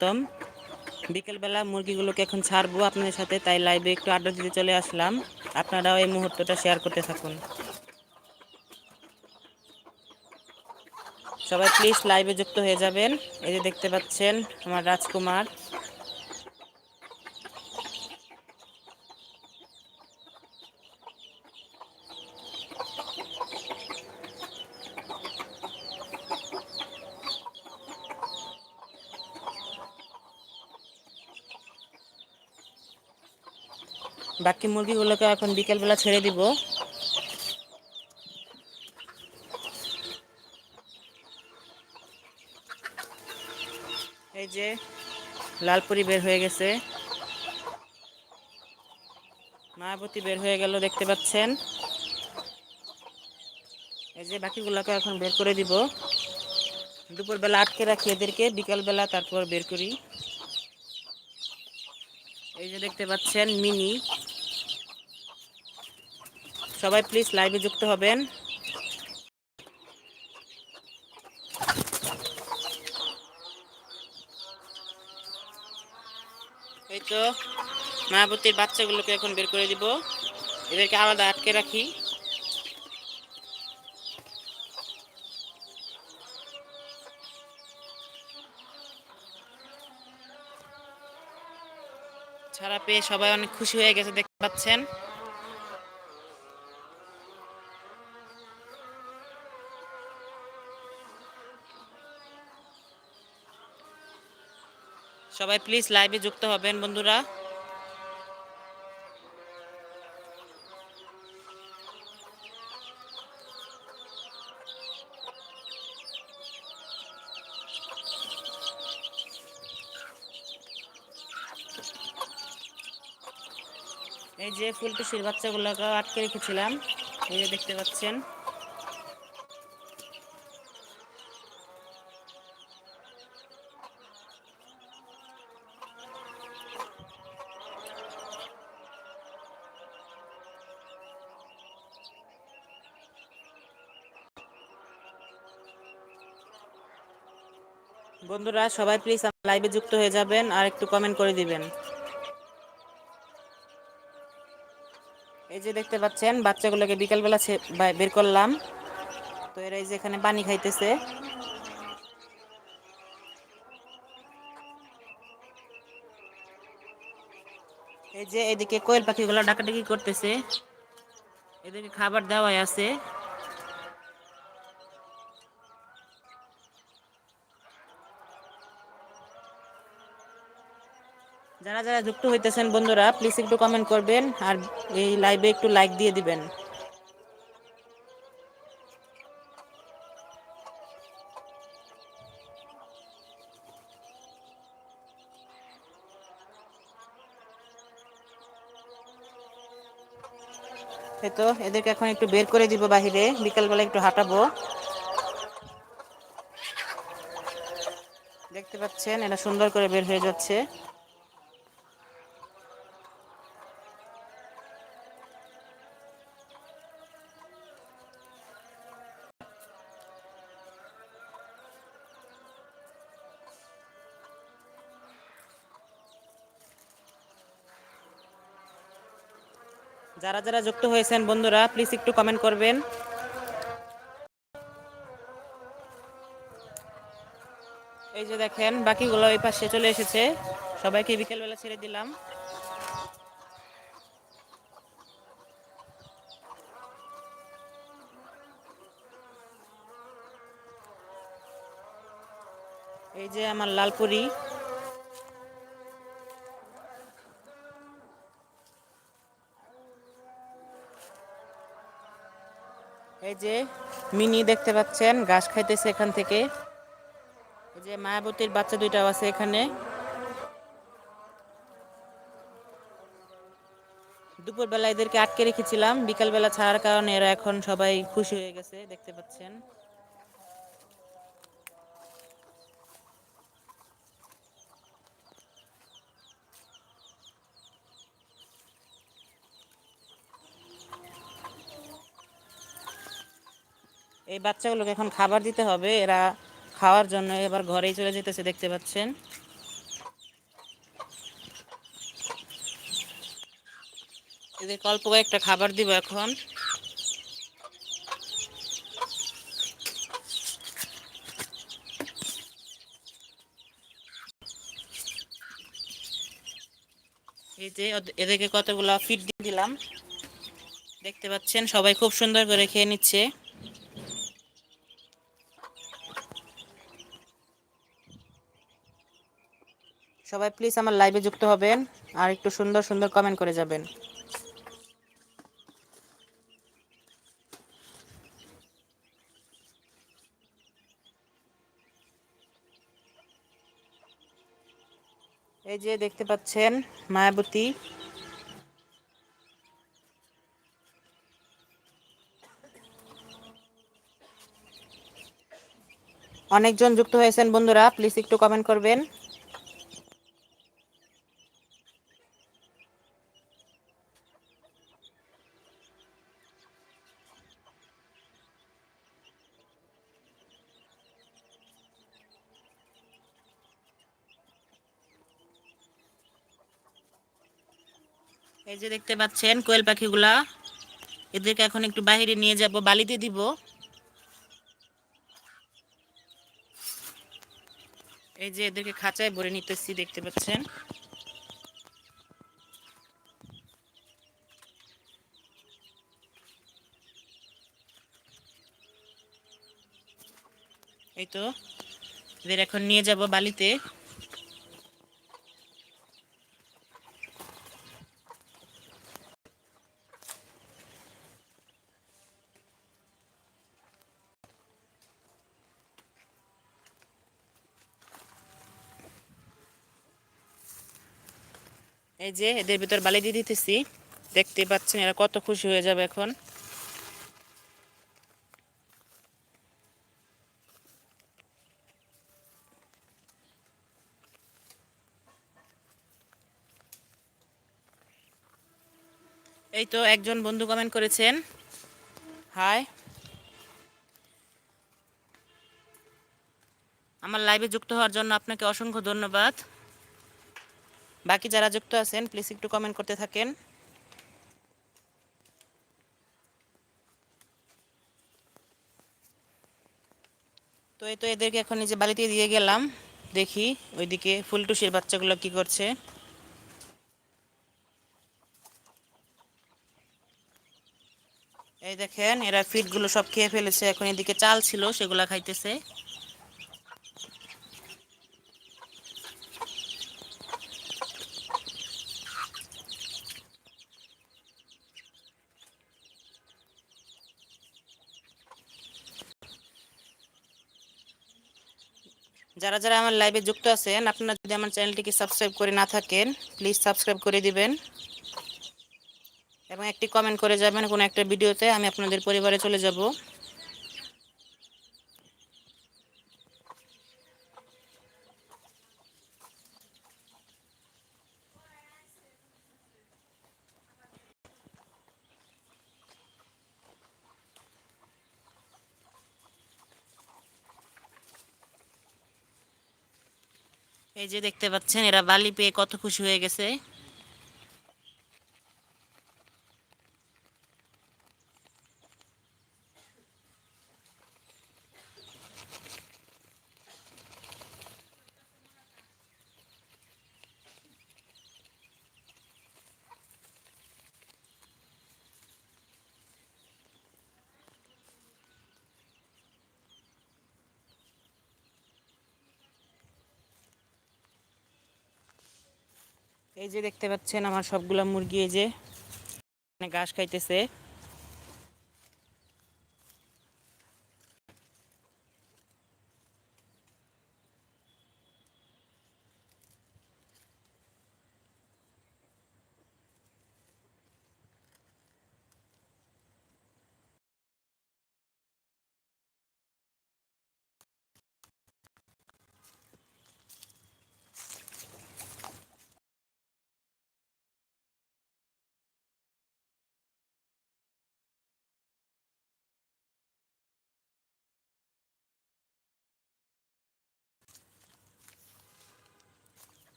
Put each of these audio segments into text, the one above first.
স্বাগতম বিকেলবেলা মুরগিগুলোকে এখন ছাড়বো আপনাদের সাথে, তাই লাইভে একটু আড্ডা দিতে চলে আসলাম। আপনারাও এই মুহূর্তটা শেয়ার করতে থাকুন। সবাই প্লিজ লাইভে যুক্ত হয়ে যাবেন। এই যে দেখতে পাচ্ছেন আমার রাজকুমার। বাকি মুরগিগুলোকে এখন বিকেলবেলা ছেড়ে দিব। এই যে লালপুরি বের হয়ে গেছে। মায়াবতী বের হয়ে গেল, দেখতে পাচ্ছেন? এই যে বাকিগুলোকে এখন বের করে দিব। দুপুরবেলা আটকে রাখি এদেরকে, বিকালবেলা তারপর বের করি। এই যে দেখতে পাচ্ছেন, মিনি। সবাই প্লিজ লাইভে যুক্ত হবেন। এই তো, মায়াবতীর বাচ্চাগুলোকে এখন বের করে দিব। এদেরকে আলাদা আটকে রাখি। ছাড়া পেয়ে সবাই অনেক খুশি হয়ে গেছে, দেখতে পাচ্ছেন। সবাই প্লিজ লাইভে যুক্ত হবেন, বন্ধুরা। এই যে ফুলটুসির বাচ্চাগুলোকে আটকে রেখেছিলাম, এই যে দেখতে পাচ্ছেন। বন্ধুরা, সবাই প্লিজ লাইভে যুক্ত হয়ে যাবেন আর একটু কমেন্ট করে দিবেন। এই যে দেখতে পাচ্ছেন, বাচ্চাগুলোকে বিকালবেলা বের করলাম। তো এরা এই যে এখানে পানি খাইতেছে। এই যে এদিকে কোয়েল পাখিগুলো ডাকাডাকি করতেছে। এদেরকে খাবার দেওয়াই আছে। যারা যারা যুক্ত হইতেছেন বন্ধুরা প্লিজ একটু কমেন্ট করবেন আর এই লাইভে একটু লাইক দিয়ে দিবেন। তো, এদেরকে এখন একটু বের করে দিব বাহিরে, বিকালবেলা একটু হাঁটাবো। দেখতে পাচ্ছেন, এরা সুন্দর করে বের হয়ে যাচ্ছে। যারা যারা যুক্ত হয়েছেন, বন্ধুরা প্লিজ একটু কমেন্ট করবেন। এই যে দেখেন, বাকিগুলো ওই পাশে চলে এসেছে। সবাইকে বিকেলবেলা ছেড়ে দিলাম। এই যে আমার লালপুরি। এই যে মিনি দেখতে পাচ্ছেন, ঘাস খাইতেছে এখান থেকে। এই যে মায়াবতীর বাচ্চা দুইটাও আছে এখানে। দুপুরবেলা এদেরকে আটকে রেখেছিলাম, বিকালবেলা ছাড়ার কারণে এরা এখন সবাই খুশি হয়ে গেছে, দেখতে পাচ্ছেন। এই বাচ্চাগুলোকে এখন খাবার দিতে হবে। এরা খাওয়ার জন্য এবার ঘরেই চলে যেতেছে, দেখতে পাচ্ছেন। এদেরকে অল্প কয়েকটা খাবার দিব এখন। এই যে এদেরকে কতগুলো ফিট দিয়ে দিলাম। দেখতে পাচ্ছেন, সবাই খুব সুন্দর করে খেয়ে নিচ্ছে। সবাই প্লিজ আমার লাইভে যুক্ত হবেন আর একটু সুন্দর সুন্দর কমেন্ট করে যাবেন। এই যে দেখতে পাচ্ছেন মায়াবতী। অনেকজন যুক্ত হয়েছেন বন্ধুরা প্লিজ একটু কমেন্ট করবেন। যে দেখতে পাচ্ছেন কোয়েল পাখিগুলা, এদেরকে এখন একটু বাহিরে নিয়ে যাব, বালিতে দিব। এই যে এদেরকে খাঁচায় ভরে নিতেছি, দেখতে পাচ্ছেন? এই তো, এদের এখন নিয়ে যাব বালিতে। এই যে এদের ভিতর বালি দিয়ে দিতেছি। দেখতে পাচ্ছেন এরা কত খুশি হয়ে যাবে এখন। এই তো একজন বন্ধু কমেন্ট করেছেন। হাই আমার লাইভে যুক্ত হওয়ার জন্য আপনাকে অসংখ্য ধন্যবাদ। বাকি যারা যুক্ত আছেন প্লিজ একটু কমেন্ট করতে থাকেন। তো এই তো এদেরকে এখন নিজে বাড়িতে দিয়ে গেলাম, দেখি ওইদিকে ফুলটুসির বাচ্চাগুলো কি করছে। এই দেখেন, এরা ফিটগুলো সব খেয়ে ফেলেছে, এখন এদিকে চাল ছিল, সেগুলা খাইতেছে। যারা যারা আমার লাইভে যুক্ত আছেন, আপনারা যদি আমার চ্যানেলটিকে সাবস্ক্রাইব করে না থাকেন প্লিজ সাবস্ক্রাইব করে দিবেন। এবং একটি কমেন্ট করে যাবেন, কোনো একটা ভিডিওতে আমি আপনাদের পরিবারে চলে যাব। এই যে দেখতে পাচ্ছেন এরা বালি পেয়ে কত খুশি হয়ে গেছে। এই যে দেখতে পাচ্ছেন আমার সবগুলা মুরগি এই যে ঘাস খাইতেছে।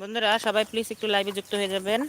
বন্ধুরা সবাই প্লিজ একটু লাইভে যুক্ত হয়ে যাবেন।